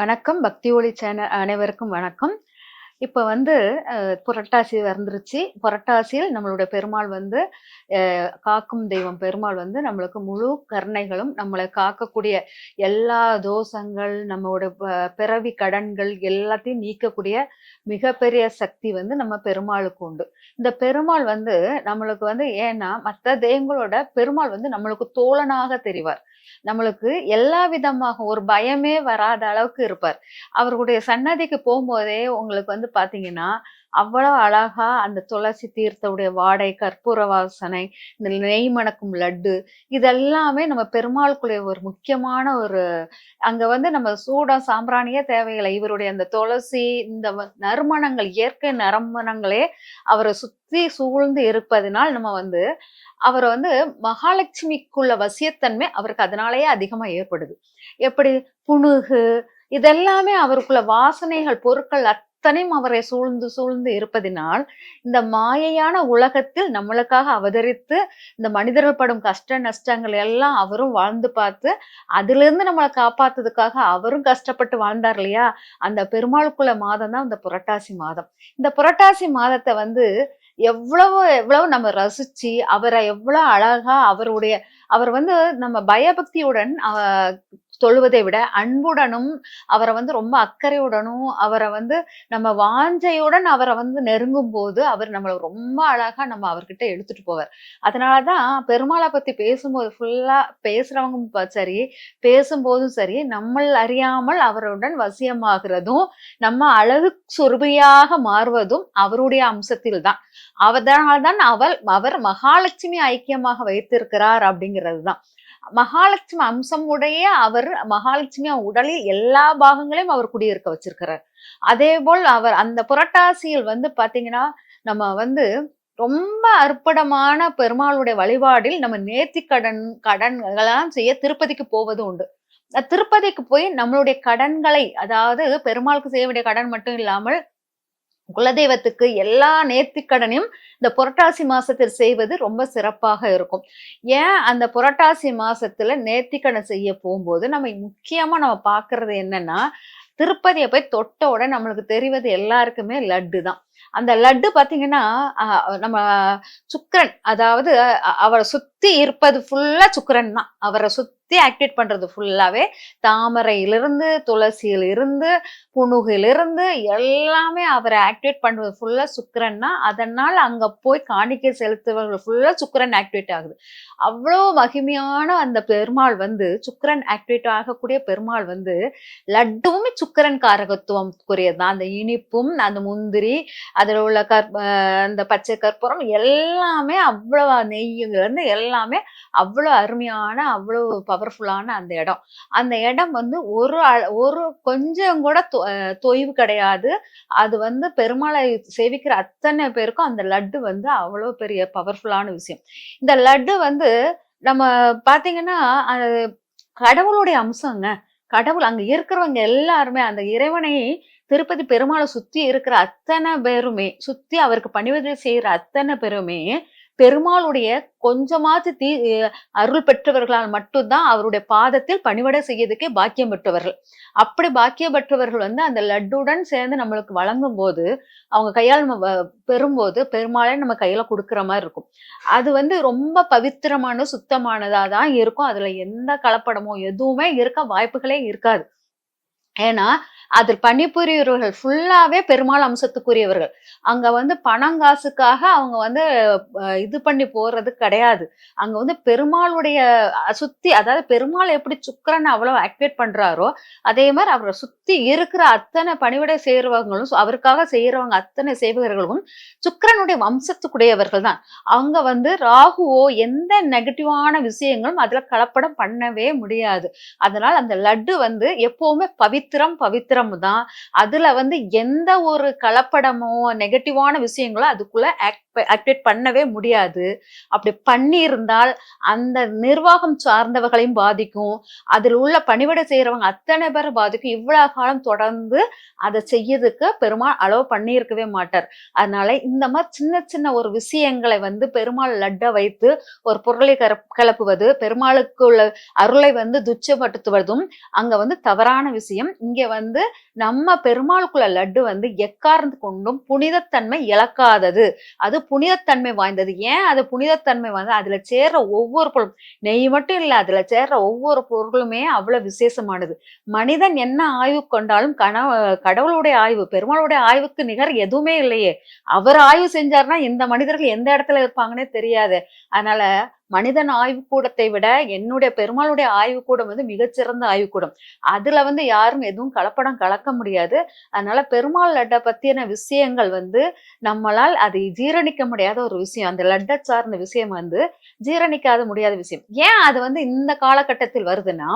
வணக்கம். பக்தி ஒளி சேனல் அனைவருக்கும் வணக்கம். இப்போ வந்து புரட்டாசி வந்துருச்சு. புரட்டாசியில் நம்மளுடைய பெருமாள் வந்து காக்கும் தெய்வம் பெருமாள் வந்து நம்மளுக்கு முழு கருணைகளும் நம்மளை காக்கக்கூடிய எல்லா தோஷங்கள் நம்மளோட பிறவி கடன்கள் எல்லாத்தையும் நீக்கக்கூடிய மிகப்பெரிய சக்தி வந்து நம்ம பெருமாளுக்கு உண்டு. இந்த பெருமாள் வந்து நம்மளுக்கு வந்து ஏன்னா மற்ற தெய்வங்களோட பெருமாள் வந்து நம்மளுக்கு தோழனாக தெரிவார். நம்மளுக்கு எல்லா விதமாக ஒரு பயமே வராத அளவுக்கு இருப்பார். அவருடைய சன்னதிக்கு போகும்போதே உங்களுக்கு வந்து பாத்தீங்கன்னா அவ்வளவு அழகா அந்த துளசி தீர்த்தவுடைய வாடை கற்பூர வாசனை இந்த நெய் மணக்கும் லட்டு இதெல்லாமே நம்ம பெருமாளுக்குடைய ஒரு முக்கியமான ஒரு அங்க வந்து நம்ம சூடம் சாம்பிராணியே தேவையில்லை. இவருடைய அந்த துளசி இந்த நறுமணங்கள் இயற்கை நறுமணங்களே அவரை சுத்தி சூழ்ந்து இருப்பதனால் நம்ம வந்து அவரை வந்து மகாலட்சுமிக்குள்ள வசியத்தன்மை அவருக்கு அதனாலேயே அதிகமா ஏற்படுது. எப்படி? புணுகு இதெல்லாமே அவருக்குள்ள வாசனைகள் பொருட்கள் அத்தனையும் அவரை சூழ்ந்து சூழ்ந்து இருப்பதினால் இந்த மாயையான உலகத்தில் நம்மளுக்காக அவதரித்து இந்த மனிதர்கள் படும் கஷ்ட நஷ்டங்கள் எல்லாம் அவரும் வாழ்ந்து பார்த்து அதிலிருந்து நம்மளை காப்பாத்துறதுக்காக அவரும் கஷ்டப்பட்டு வாழ்ந்தார் இல்லையா? அந்த பெருமாளுக்குள்ள மாதம் தான் இந்த புரட்டாசி மாதம். இந்த புரட்டாசி மாதத்தை வந்து எவ்வளவு எவ்வளவு நம்ம ரசிச்சு அவரை எவ்வளவு அழகா அவருடைய அவர் வந்து நம்ம பயபக்தியுடன் அஹ், தொழுவதை விட அன்புடனும் அவரை வந்து ரொம்ப அக்கறையுடனும் அவரை வந்து நம்ம வாஞ்சையுடன் அவரை வந்து நெருங்கும் போது அவர் நம்மளை ரொம்ப அழகா நம்ம அவர்கிட்ட எடுத்துட்டு போவார். அதனாலதான் பெருமாளை பத்தி பேசும்போது ஃபுல்லா பேசுறவங்க சரி பேசும்போதும் சரி நம்மள் அறியாமல் அவருடன் வசியமாகிறதும் நம்ம அழகு சுருபியாக மாறுவதும் அவருடைய அம்சத்தில் தான் அதனால்தான் அவர் அவர் மகாலட்சுமி ஐக்கியமாக வைத்திருக்கிறார் அப்படிங்கிறது தான் மகாலட்சுமி அம்சம் உடைய அவர் மகாலட்சுமி உடலில் எல்லா பாகங்களையும் அவர் குடியிருக்க வச்சிருக்கிறார். அதே போல் அவர் அந்த புரட்டாசியில் வந்து பாத்தீங்கன்னா நம்ம வந்து ரொம்ப அற்புதமான பெருமாளுடைய வழிபாடில் நம்ம நேர்த்தி கடன் கடன்களெல்லாம் செய்ய திருப்பதிக்கு போவது உண்டு. திருப்பதிக்கு போய் நம்மளுடைய கடன்களை அதாவது பெருமாளுக்கு செய்ய வேண்டிய கடன் மட்டும் இல்லாமல் குலதெய்வத்துக்கு எல்லா நேர்த்திக்கடனையும் இந்த புரட்டாசி மாசத்தில் செய்வது ரொம்ப சிறப்பாக இருக்கும். ஏன் அந்த புரட்டாசி மாசத்துல நேர்த்திக்கடன் செய்ய போகும்போது நம்ம முக்கியமா நம்ம பாக்குறது என்னன்னா திருப்பதியை போய் தொட்ட உடனே நம்மளுக்கு தெரிவது எல்லாருக்குமே லட்டு தான். அந்த லட்டு பாத்தீங்கன்னா நம்ம சுக்கரன் அதாவது அவரை சுத் சுத்தி இருப்பது ஃபுல்லா சுக்கரன் தான். அவரை சுத்தி ஆக்டிவேட் பண்றது ஃபுல்லாவே தாமரையிலிருந்து துளசியிலிருந்து புணுகிலிருந்து எல்லாமே அவரை ஆக்டிவேட் பண்றது ஃபுல்லா சுக்கிரன் தான். அதனால அங்க போய் காணிக்கை செலுத்துவர்கள் ஃபுல்லா சுக்கரன் ஆக்டிவேட் ஆகுது. அவ்வளோ மகிமையான அந்த பெருமாள் வந்து சுக்கரன் ஆக்டிவேட் ஆகக்கூடிய பெருமாள் வந்து லட்டுவுமே சுக்கரன் காரகத்துவம் தான். அந்த இனிப்பும் அந்த முந்திரி அதில் உள்ள கற் அந்த பச்சை கற்பூரம் எல்லாமே அவ்வளோ நெய்யிலிருந்து எல்லாம் எல்லாமே அவ்வளோ அருமையான அவ்வளோ பவர்ஃபுல்லான அந்த இடம். அந்த இடம் வந்து ஒரு அ- ஒரு கொஞ்சம் கூட தொ- தொய்வு கிடையாது. அது வந்து பெருமாளை சேவிக்கிற அத்தனை பேருக்கும் அந்த லட்டு வந்து அவ்வளோ பெரிய பவர்ஃபுல்லான விஷயம். இந்த லட்டு வந்து நம்ம பாத்தீங்கன்னா கடவுளுடைய அம்சங்க. கடவுள் அங்க இருக்கிறவங்க எல்லாருமே அந்த இறைவனை திருப்பதி பெருமாளை சுத்தி இருக்கிற அத்தனை பேருமே சுத்தி அவருக்கு பணிவதை செய்யற அத்தனை பேருமே பெருமாளுடைய கொஞ்சமாச்சு தீ அருள் பெற்றவர்களால் மட்டும்தான் அவருடைய பாதத்தில் பணிவடை செய்யறதுக்கே பாக்கியம் பெற்றவர்கள். அப்படி பாக்கியம் பெற்றவர்கள் வந்து அந்த லட்டுடன் சேர்ந்து நம்மளுக்கு வழங்கும் போது அவங்க கையால் நம்ம வ- பெறும்போது பெருமாளே நம்ம கையில கொடுக்குற மாதிரி இருக்கும். அது வந்து ரொம்ப பவித்திரமான சுத்தமானதா தான் இருக்கும். அதுல எந்த கலப்படமோ எதுவுமே இருக்க வாய்ப்புகளே இருக்காது. ஏன்னா அதில் பணிபுரியவர்கள் ஃபுல்லாவே பெருமாள் அம்சத்துக்குரியவர்கள். அங்க வந்து பணம் காசுக்காக அவங்க வந்து இது பண்ணி போறது கிடையாது. அங்க வந்து பெருமாளுடைய சுத்தி அதாவது பெருமாள் எப்படி சுக்கரன் அவ்வளவு ஆக்டிவேட் பண்றாரோ அதே மாதிரி அவரை சுத்தி இருக்கிற அத்தனை பணிவிடை செய்யறவங்களும் அவருக்காக செய்யறவங்க அத்தனை சேவகர்களும் சுக்கரனுடைய வம்சத்துக்குடையவர்கள் தான். அவங்க வந்து ராகுவோ எந்த நெகட்டிவான விஷயங்களும் அதுல கலப்படம் பண்ணவே முடியாது. அதனால் அந்த லட்டு வந்து எப்பவுமே பவித்திரம் பவித்திரம் மந்திரம் தான் அதுல வந்து எந்த ஒரு கலப்படமோ நெகட்டிவான விஷயங்களோ அதுக்குள்ள ஆக்டிவேட் பண்ணவே முடியாது. அப்படி பண்ணியிருந்தால் அந்த நிர்வாகம் சார்ந்தவர்களையும் பாதிக்கும். அதில் உள்ள பணிவிடை செய்யறவங்க அத்தனை பேரும் பாதிக்கும். இவ்வளவு காலம் தொடர்ந்து அதை செய்யறதுக்கு பெருமாள் அளவு பண்ணியிருக்கவே மாட்டார். அதனால இந்த மாதிரி சின்ன சின்ன ஒரு விஷயங்களை வந்து பெருமாள் லட்டை வைத்து ஒரு பொருளை கலப்புவது பெருமாளுக்கு உள்ள அருளை வந்து துச்சப்படுத்துவதும் அங்க வந்து தவறான விஷயம். இங்க வந்து நம்ம பெருமாளுக்குள்ள லட்டு வந்து எக்கார்ந்து கொண்டும் புனிதத்தன்மை இழக்காதது. அது புனிதத்தன்மை வாய்ந்தது. ஏன் அது புனிதத்தன்மை வந்து அதுல சேர்ற ஒவ்வொரு பொருளும் நெய் மட்டும் இல்ல அதுல சேர்ற ஒவ்வொரு பொருளுமே அவ்வளவு விசேஷமானது. மனிதன் என்ன ஆய்வு கொண்டாலும் கனவு கடவுளுடைய ஆய்வு பெருமாளுடைய ஆய்வுக்கு நிகர் எதுவுமே இல்லையே. அவர் ஆய்வு செஞ்சார்னா இந்த மனிதர்கள் எந்த இடத்துல இருப்பாங்கன்னே தெரியாது. அதனால மனிதன் ஆய்வுக்கூடத்தை விட என்னுடைய பெருமாளுடைய ஆய்வுக்கூடம் வந்து மிகச்சிறந்த ஆய்வுக்கூடம். அதுல வந்து யாரும் எதுவும் கலப்படம் கலக்க முடியாது. அதனால பெருமாள் லட்டை பத்தின விஷயங்கள் வந்து நம்மளால் அதை ஜீரணிக்க முடியாத ஒரு விஷயம். அந்த லட்டை சார்ந்த விஷயம் வந்து ஜீரணிக்காத முடியாத விஷயம். ஏன் அது வந்து இந்த காலகட்டத்தில் வருதுன்னா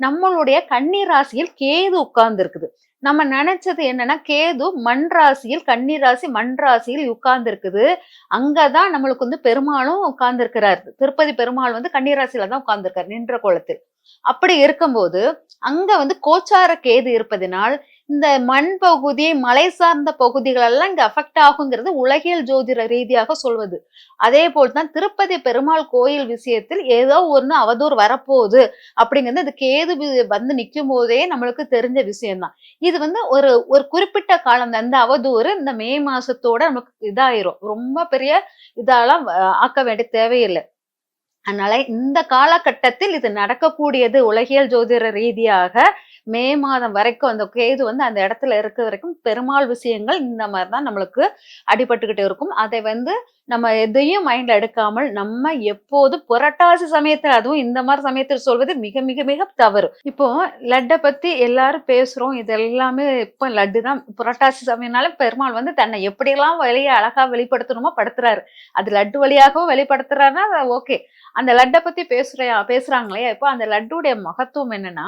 நம்மளுடைய கண்ணீர் ராசியில் கேது உட்கார்ந்து இருக்குது நம்ம நினைச்சது என்னன்னா கேது மண் ராசியில் கன்னி ராசி மண் ராசியில் உட்கார்ந்து இருக்குது அங்கதான் நம்மளுக்கு வந்து பெருமாளும் உட்கார்ந்து இருக்கிறார் திருப்பதி பெருமாள் வந்து கன்னி ராசியில தான் உட்கார்ந்துருக்காரு நின்ற கோலத்தில். அப்படி இருக்கும்போது அங்க வந்து கோச்சார கேது இருப்பதனால் இந்த மண் பகுதி மலை சார்ந்த பகுதிகள் எல்லாம் இங்க அஃபெக்ட் ஆகுங்கிறது உலகியல் ஜோதிட ரீதியாக சொல்வது. அதே போல்தான் திருப்பதி பெருமாள் கோயில் விஷயத்தில் ஏதோ ஒன்று அவதூறு வரப்போகுது அப்படிங்கிறது இந்த கேது வந்து நிற்கும் போதே நம்மளுக்கு தெரிஞ்ச விஷயம்தான். இது வந்து ஒரு ஒரு குறிப்பிட்ட காலம் அந்த அவதூறு இந்த மே மாசத்தோட நமக்கு இதாயிரும். ரொம்ப பெரிய இதெல்லாம் ஆக்க வேண்டிய தேவையில்லை. அதனால இந்த காலகட்டத்தில் இது நடக்கக்கூடியது உலகியல் ஜோதிட ரீதியாக மே மாதம் வரைக்கும் அந்த கேது வந்து அந்த இடத்துல இருக்க வரைக்கும் பெருமாள் விஷயங்கள் இந்த மாதிரி தான் நம்மளுக்கு அடிபட்டுக்கிட்டு இருக்கும். அதை வந்து நம்ம எதையும் மைண்ட்ல எடுக்காமல் நம்ம எப்போதும் புரட்டாசி சமயத்துல அதுவும் இந்த மாதிரி சமயத்தில் சொல்வது மிக மிக மிக தவறு. இப்போ லட்டை பத்தி எல்லாரும் பேசுறோம். இது எல்லாமே இப்போ லட்டு தான். புரட்டாசி சமயம்னால பெருமாள் வந்து தன்னை எப்படியெல்லாம் வெளியே அழகா வெளிப்படுத்தணுமோ படுத்துறாரு. அது லட்டு வழியாகவும் வெளிப்படுத்துறாருன்னா ஓகே அந்த லட்டை பத்தி பேசுற பேசுறாங்களே இப்போ அந்த லட்டுடைய மகத்துவம் என்னன்னா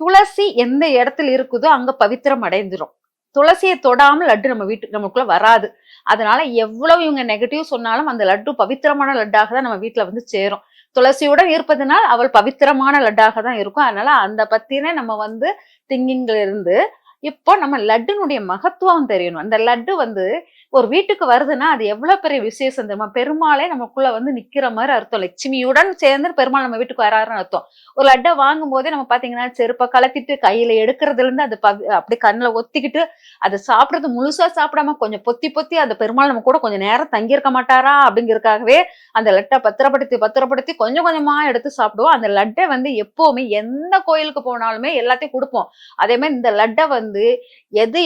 துளசி எந்த இடத்துல இருக்குதோ அங்க பவித்திரம் அடைந்துடும் துளசியை தொடாமல் லட்டு நம்ம வீட்டுக்கு நமக்குள்ள வராது. அதனால எவ்வளவு இவங்க நெகட்டிவ் சொன்னாலும் அந்த லட்டு பவித்திரமான லட்டாக தான் நம்ம வீட்டுல வந்து சேரும். துளசியுடன் இருப்பதனால் அவள் பவித்திரமான லட்டாக தான் இருக்கும். அதனால அந்த பத்தினே நம்ம வந்து திங்கிங்ல இருந்து இப்போ நம்ம லட்டுனுடைய மகத்துவம் தெரியணும். அந்த லட்டு வந்து ஒரு வீட்டுக்கு வருதுன்னா அது எவ்வளவு பெரிய விசேஷம் தெரியுமா? பெருமாளே நமக்குள்ள வந்து நிக்கிற மாதிரி அர்த்தம். லட்சுமியுடன் சேர்ந்து பெருமாள் நம்ம வீட்டுக்கு வராருன்னு அர்த்தம். ஒரு லட்டை வாங்கும் போதே நம்ம பாத்தீங்கன்னா செருப்பை கலத்திட்டு கையில எடுக்கிறதுல இருந்து அது அப்படி கண்ணில் ஒத்திக்கிட்டு அதை சாப்பிடுறது முழுசா சாப்பிடாம கொஞ்சம் பொத்தி பொத்தி அந்த பெருமாள் நம்ம கூட கொஞ்சம் நேரம் தங்கியிருக்க மாட்டாரா? அப்படிங்கிறதுக்காகவே அந்த லட்டை பத்திரப்படுத்தி பத்திரப்படுத்தி கொஞ்சம் கொஞ்சமா எடுத்து சாப்பிடுவோம். அந்த லட்டை வந்து எப்பவுமே எந்த கோயிலுக்கு போனாலுமே எல்லாத்தையும் கொடுப்போம். அதே மாதிரி இந்த லட்டை வந்து எது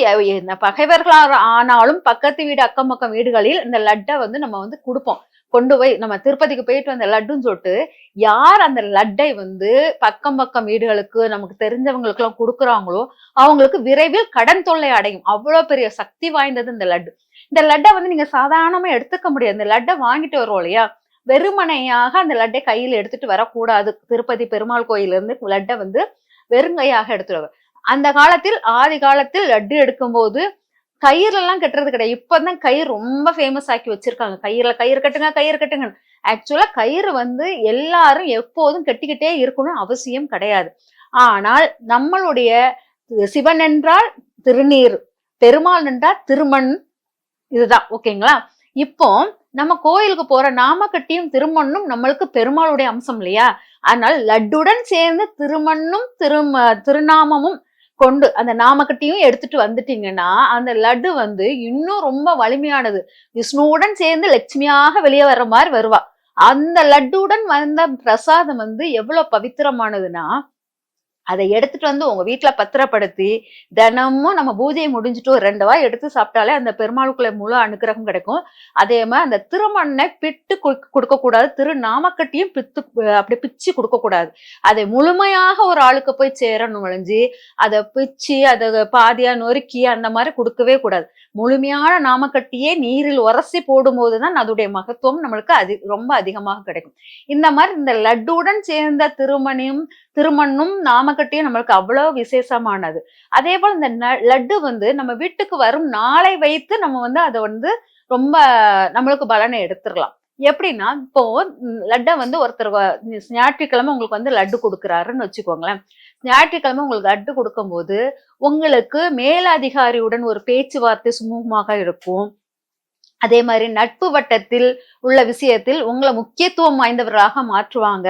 பகைவர்களாக ஆனாலும் பக்கத்து வீடு அக்கம் பக்கம் வீடுகளில் இந்த லட்டை வந்து நம்ம வந்து கொடுப்போம். கொண்டு போய் நம்ம திருப்பதிக்கு போயிட்டு வந்த லட்டுன்னு சொல்லிட்டு யார் அந்த லட்டை வந்து பக்கம் பக்கம் வீடுகளுக்கு நமக்கு தெரிஞ்சவங்களுக்கு எல்லாம் கொடுக்குறாங்களோ அவங்களுக்கு விரைவில் கடன் தொல்லை அடையும். அவ்வளவு பெரிய சக்தி வாய்ந்தது இந்த லட்டு. இந்த லட்டை வந்து நீங்க சாதாரணமா எடுத்துக்க முடியாது. இந்த லட்டை வாங்கிட்டு வருவோம் இல்லையா? வெறுமனையாக அந்த லட்டை கையில் எடுத்துட்டு வரக்கூடாது. திருப்பதி பெருமாள் கோயில இருந்து லட்டை வந்து வெறுங்கையாக எடுத்துட்டு அந்த காலத்தில் ஆதி காலத்தில் லட்டு எடுக்கும்போது கயிறுலாம் கட்டுறது கிடையாது. இப்பதான் கயிறு ரொம்ப ஃபேமஸ் ஆக்கி வச்சிருக்காங்க. கயிறுல கயிறு கட்டுங்க கயிறு கட்டுங்க ஆக்சுவலா கயிறு வந்து எல்லாரும் எப்போதும் கட்டிக்கிட்டே இருக்கணும்னு அவசியம் கிடையாது. ஆனால் நம்மளுடைய சிவன் என்றால் திருநீர் பெருமாள் என்றால் திருமண் இதுதான். ஓகேங்களா இப்போ நம்ம கோயிலுக்கு போற நாமக்கட்டியும் திருமண்ணும் நம்மளுக்கு பெருமாளுடைய அம்சம் இல்லையா? அதனால் லட்டுடன் சேர்ந்து திருமண்ணும் திரும திருநாமமும் கொண்டு அந்த நாமக்கட்டையும் எடுத்துட்டு வந்துட்டீங்கன்னா அந்த லட்டு வந்து இன்னும் ரொம்ப வலிமையானது. விஷ்ணுவுடன் சேர்ந்து லட்சுமியாக வெளியே வர்ற மாதிரி வருவா. அந்த லட்டுடன் வந்த பிரசாதம் வந்து எவ்வளவு பவித்திரமானதுன்னா அதை எடுத்துட்டு வந்து உங்க வீட்டுல பத்திரப்படுத்தி தினமும் நம்ம பூஜையை முடிஞ்சுட்டு ஒரு ரெண்டு வாய் எடுத்து சாப்பிட்டாலே அந்த பெருமாளுக்குள்ள முழு அனுகிரகம் கிடைக்கும். அதே மாதிரி அந்த திருமண்ணை பிட்டு கொடுக்க கூடாது. திரு நாமக்கட்டியும் பித்து அப்படி பிச்சு கொடுக்க கூடாது. அதை முழுமையாக ஒரு ஆளுக்கு போய் சேரணும் ஒழிஞ்சு அதை பிச்சு அதை பாதியா நொறுக்கி அந்த மாதிரி கொடுக்கவே கூடாது. முழுமையான நாமக்கட்டியே நீரில் உரசி போடும்போது தான் அதோடைய மகத்துவம் நம்மளுக்கு அதி ரொம்ப அதிகமாக கிடைக்கும். இந்த மாதிரி இந்த லட்டுடன் சேர்ந்த திருமணியும் திருமண்ணும் நாம கிட்டேயும் நம்மளுக்கு அவ்வளவு விசேஷமானது. அதே போல் இந்த லட்டு வந்து நம்ம வீட்டுக்கு வரும் நாளை வைத்து நம்ம வந்து அதை வந்து ரொம்ப நம்மளுக்கு பலனை எடுத்துடலாம் எப்படின்னா இப்போ லட்டை வந்து ஒருத்தர் ஞாயிற்றுக்கிழமை உங்களுக்கு வந்து லட்டு கொடுக்குறாருன்னு வச்சுக்கோங்களேன். ஞாயிற்றுக்கிழமை உங்களுக்கு லட்டு கொடுக்கும்போது உங்களுக்கு மேலதிகாரியுடன் ஒரு பேச்சுவார்த்தை சுமூகமாக இருக்கும். அதே மாதிரி நட்பு வட்டத்தில் உள்ள விஷயத்தில் உங்களை முக்கியத்துவம் வாய்ந்தவர்களாக மாற்றுவாங்க.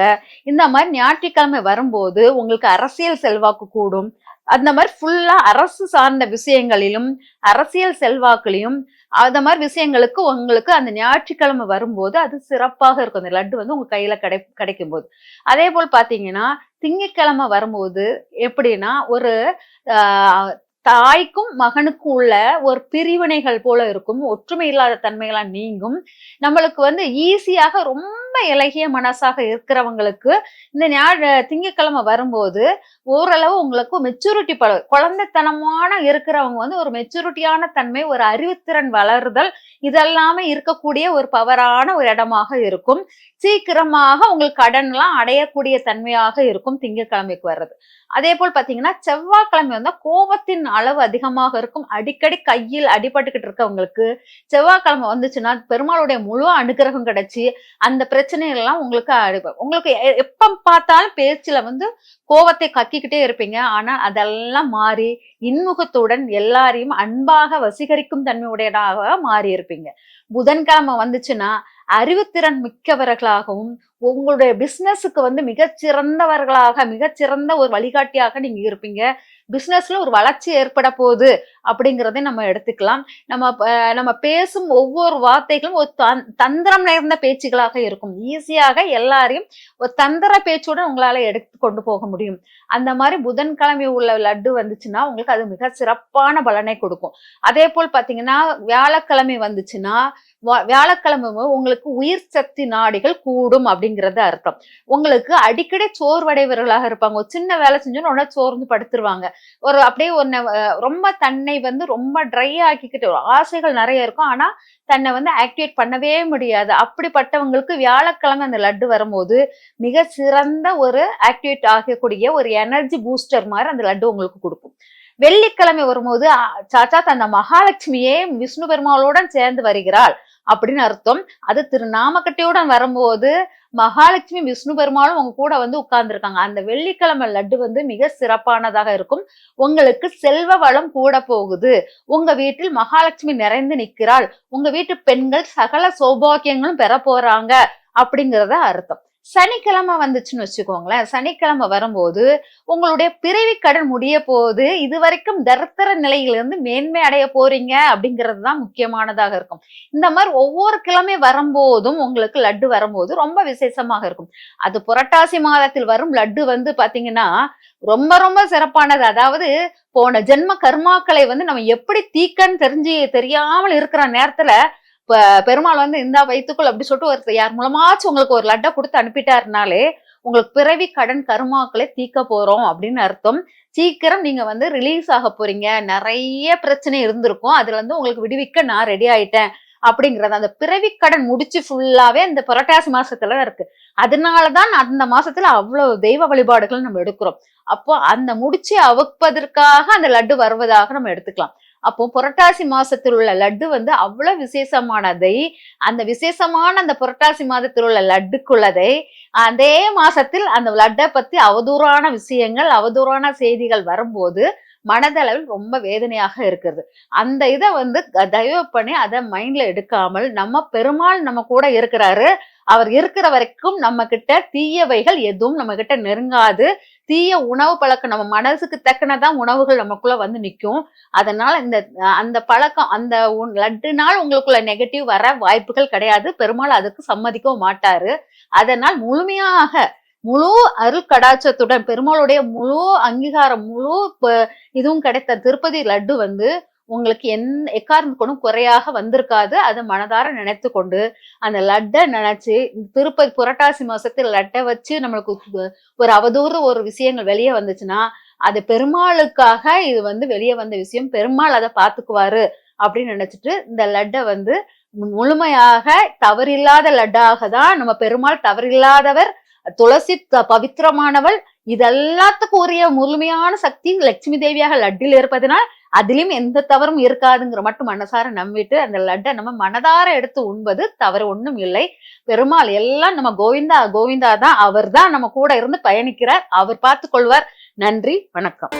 இந்த மாதிரி ஞாயிற்றுக்கிழமை வரும்போது உங்களுக்கு அரசியல் செல்வாக்கு கூடும். அந்த மாதிரி ஃபுல்லா அரசு சார்ந்த விஷயங்களிலும் அரசியல் செல்வாக்குலையும் அந்த மாதிரி விஷயங்களுக்கு உங்களுக்கு அந்த ஞாயிற்றுக்கிழமை வரும்போது அது சிறப்பாக இருக்கும். அந்த லட்டு வந்து உங்க கையில கிடை கிடைக்கும் போது அதே போல் பாத்தீங்கன்னா திங்கக்கிழமை வரும்போது எப்படின்னா ஒரு தாய்க்கும் மகனுக்கும் உள்ள ஒரு பிரிவினைகள் போல இருக்கும். ஒற்றுமை இல்லாத தன்மைகளாம் நீங்கும். நம்மளுக்கு வந்து ஈஸியாக ரொம்ப ரொம்ப இலகிய மனசாக இருக்கிறவங்களுக்கு இந்த ஞாழ திங்கக்கிழமை வரும்போது ஓரளவு உங்களுக்கு மெச்சூரிட்டி பல குழந்தைத்தனமான இருக்கிறவங்க வந்து ஒரு மெச்சூரிட்டியான தன்மை ஒரு அறிவுத்திறன் வளருதல் இதெல்லாமே இருக்கக்கூடிய ஒரு பவரான ஒரு இடமாக இருக்கும். சீக்கிரமாக உங்களுக்கு கடன்லாம் அடையக்கூடிய தன்மையாக இருக்கும் திங்கக்கிழமைக்கு வர்றது. அதே போல் பாத்தீங்கன்னா செவ்வாய்க்கிழமை வந்து கோபத்தின் அளவு அதிகமாக இருக்கும். அடிக்கடி கையில் அடிபட்டுக்கிட்டு இருக்கவங்களுக்கு செவ்வாய்க்கிழமை வந்துச்சுன்னா பெருமாளுடைய முழு அனுகிரகம் கிடைச்சி அந்த பிரச்சனைகள்லாம் உங்களுக்கு உங்களுக்கு எப்ப பார்த்தாலும் பேச்சுல வந்து கோபத்தை கக்கிக்கிட்டே இருப்பீங்க. ஆனா அதெல்லாம் மாறி இன்முகத்துடன் எல்லாரையும் அன்பாக வசீகரிக்கும் தன்மையுடையதாக மாறி இருப்பீங்க. புதன்கிழமை வந்துச்சுன்னா அறிவுத்திறன் மிக்கவர்களாகவும் உங்களுடைய பிசினஸுக்கு வந்து மிகச்சிறந்தவர்களாக மிகச்சிறந்த ஒரு வழிகாட்டியாக நீங்க இருப்பீங்க. பிசினஸ்ல ஒரு வளர்ச்சி ஏற்பட போகுது அப்படிங்கிறத நம்ம எடுத்துக்கலாம். நம்ம நம்ம பேசும் ஒவ்வொரு வார்த்தைகளும் ஒரு தந்திரம் நேர்ந்த பேச்சுகளாக இருக்கும். ஈஸியாக எல்லாரையும் ஒரு தந்திர பேச்சுடன் உங்களால எடுத்து கொண்டு போக முடியும். அந்த மாதிரி புதன்கிழமை உள்ள லட்டு வந்துச்சுன்னா உங்களுக்கு அது மிக சிறப்பான பலனை கொடுக்கும். அதே போல் பார்த்தீங்கன்னா வியாழக்கிழமை வந்துச்சுன்னா வியாழக்கிழமை உங்களுக்கு உயிர் சக்தி நாடிகள் கூடும் அப்படிங்கிறது அர்த்தம். உங்களுக்கு அடிக்கடி சோர்வடைவர்களாக இருப்பாங்க. ஒரு சின்ன வேலை செஞ்சோன்னு உடனே சோர்ந்து படுத்துருவாங்க. ஒரு அப்படியே ஒன்று ரொம்ப தன்னை வந்து ரொம்ப ட்ரை ஆக்கிக்கிட்டு ஆசைகள் நிறைய இருக்கும். ஆனால் தன்னை வந்து ஆக்டிவேட் பண்ணவே முடியாது. அப்படிப்பட்டவங்களுக்கு வியாழக்கிழமை அந்த லட்டு வரும்போது மிக சிறந்த ஒரு ஆக்டிவேட் ஆகக்கூடிய ஒரு எனர்ஜி பூஸ்டர் மாதிரி அந்த லட்டு உங்களுக்கு கொடுக்கும். வெள்ளிக்கிழமை வரும்போது சாச்சா தந்த மகாலட்சுமியே விஷ்ணு பெருமாளுடன் சேர்ந்து வருகிறாள் அப்படின்னு அர்த்தம். அது திருநாமக்கட்டையுடன் வரும்போது மகாலட்சுமி விஷ்ணு பெருமாளும் உங்க கூட வந்து உட்கார்ந்துருக்காங்க. அந்த வெள்ளிக்கிழமை லட்டு வந்து மிக சிறப்பானதாக இருக்கும். உங்களுக்கு செல்வ வளம் கூட போகுது. உங்க வீட்டில் மகாலட்சுமி நிறைந்து நிற்கிறாள். உங்க வீட்டு பெண்கள் சகல சௌபாகியங்களும் பெற போறாங்க அப்படிங்கிறத அர்த்தம். சனிக்கிழமை வந்துச்சுன்னு வச்சுக்கோங்களேன். சனிக்கிழமை வரும்போது உங்களுடைய பிறவி கடன் முடிய போது இது வரைக்கும் தர்த்தர நிலையிலிருந்து மேன்மை அடைய போறீங்க அப்படிங்கிறது தான் முக்கியமானதாக இருக்கும். இந்த மாதிரி ஒவ்வொரு கிழமை வரும்போதும் உங்களுக்கு லட்டு வரும்போது ரொம்ப விசேஷமாக இருக்கும். அது புரட்டாசி மாதத்தில் வரும் லட்டு வந்து பாத்தீங்கன்னா ரொம்ப ரொம்ப சிறப்பானது. அதாவது போன ஜென்ம கர்மாக்களை வந்து நம்ம எப்படி தீக்கன்னு தெரிஞ்சு தெரியாமல் இருக்கிற நேரத்துல பெருமாள் வந்து இந்த வயிற்றுக்குள் அப்படி சொல்லிட்டு ஒரு யார் மூலமாச்சும் உங்களுக்கு ஒரு லட்டை கொடுத்து அனுப்பிட்டாருனாலே உங்களுக்கு பிறவி கடன் கருமாக்களை தீக்க போறோம் அப்படின்னு அர்த்தம். சீக்கிரம் நீங்க வந்து ரிலீஸ் ஆக போறீங்க. நிறைய பிரச்சனை இருந்திருக்கும். அதுல இருந்து உங்களுக்கு விடுவிக்க நான் ரெடி ஆயிட்டேன் அப்படிங்கறது. அந்த பிறவி கடன் முடிச்சு ஃபுல்லாவே இந்த புரட்டாசி மாசத்துல இருக்கு. அதனாலதான் அந்த மாசத்துல அவ்வளவு தெய்வ வழிபாடுகள் நம்ம எடுக்கிறோம். அப்போ அந்த முடிச்சு அவுப்பதற்காக அந்த லட்டு வருவதாக நம்ம எடுத்துக்கலாம். அப்போ புரட்டாசி மாசத்தில் உள்ள லட்டு வந்து அவ்வளவு விசேஷமானதை அந்த விசேஷமான அந்த புரட்டாசி மாதத்தில் உள்ள லட்டுக்குள்ளதை அதே மாசத்தில் அந்த லட்டை பத்தி அவதூறான விஷயங்கள் அவதூறான செய்திகள் வரும்போது மனதளவில் ரொம்ப வேதனையாக இருக்கிறது. அந்த இதை வந்து தயவு பண்ணி அதை மைண்ட்ல எடுக்காமல் நம்ம பெருமாள் நம்ம கூட இருக்கிறாரு. அவர் இருக்கிற வரைக்கும் நம்ம கிட்ட தீயவைகள் எதுவும் நம்ம கிட்ட நெருங்காது. தீய உணவு பழக்கம் நம்ம மனசுக்கு தக்கனதான் உணவுகள் நமக்குள்ள வந்து நிற்கும் அதனால இந்த அந்த பழக்கம் அந்த லட்டுனால் உங்களுக்குள்ள நெகட்டிவ் வர வாய்ப்புகள் கிடையாது. பெருமாள் அதுக்கு சம்மதிக்கவும் மாட்டாரு. அதனால் முழுமையாக முழு அருள் கடாச்சத்துடன் பெருமாளுடைய முழு அங்கீகாரம் முழு இதுவும் கிடைத்த திருப்பதி லட்டு வந்து உங்களுக்கு எந் எக்காரணம் கொண்டும் குறையாக வந்திருக்காது. அதை மனதார நினைத்து கொண்டு அந்த லட்டை நினைச்சு திருப்பதி புரட்டாசி மாசத்தில் லட்டை வச்சு நம்மளுக்கு ஒரு அவதூறு ஒரு விஷயங்கள் வெளியே வந்துச்சுன்னா அது பெருமாளுக்காக இது வந்து வெளியே வந்த விஷயம். பெருமாள் அதை பார்த்துக்குவாரு அப்படின்னு நினைச்சிட்டு இந்த லட்டை வந்து முழுமையாக தவறில்லாத லட்டாக தான் நம்ம பெருமாள் தவறில்லாதவர் துளசி பவித்திரமானவள். இது எல்லாத்துக்கும் உரிய முழுமையான சக்தி லட்சுமி தேவியாக லட்டில் இருப்பதனால் அதிலும் எந்த தவறும் இருக்காதுங்கிற மட்டும் மனசார நம்பிட்டு அந்த லட்டை நம்ம மனதார எடுத்து உண்பது தவறு ஒண்ணும் இல்லை. பெருமாள் எல்லாம் நம்ம கோவிந்தா கோவிந்தா தான். அவர் தான் நம்ம கூட இருந்து பயணிக்கிறார். அவர் பார்த்து கொள்வார். நன்றி வணக்கம்.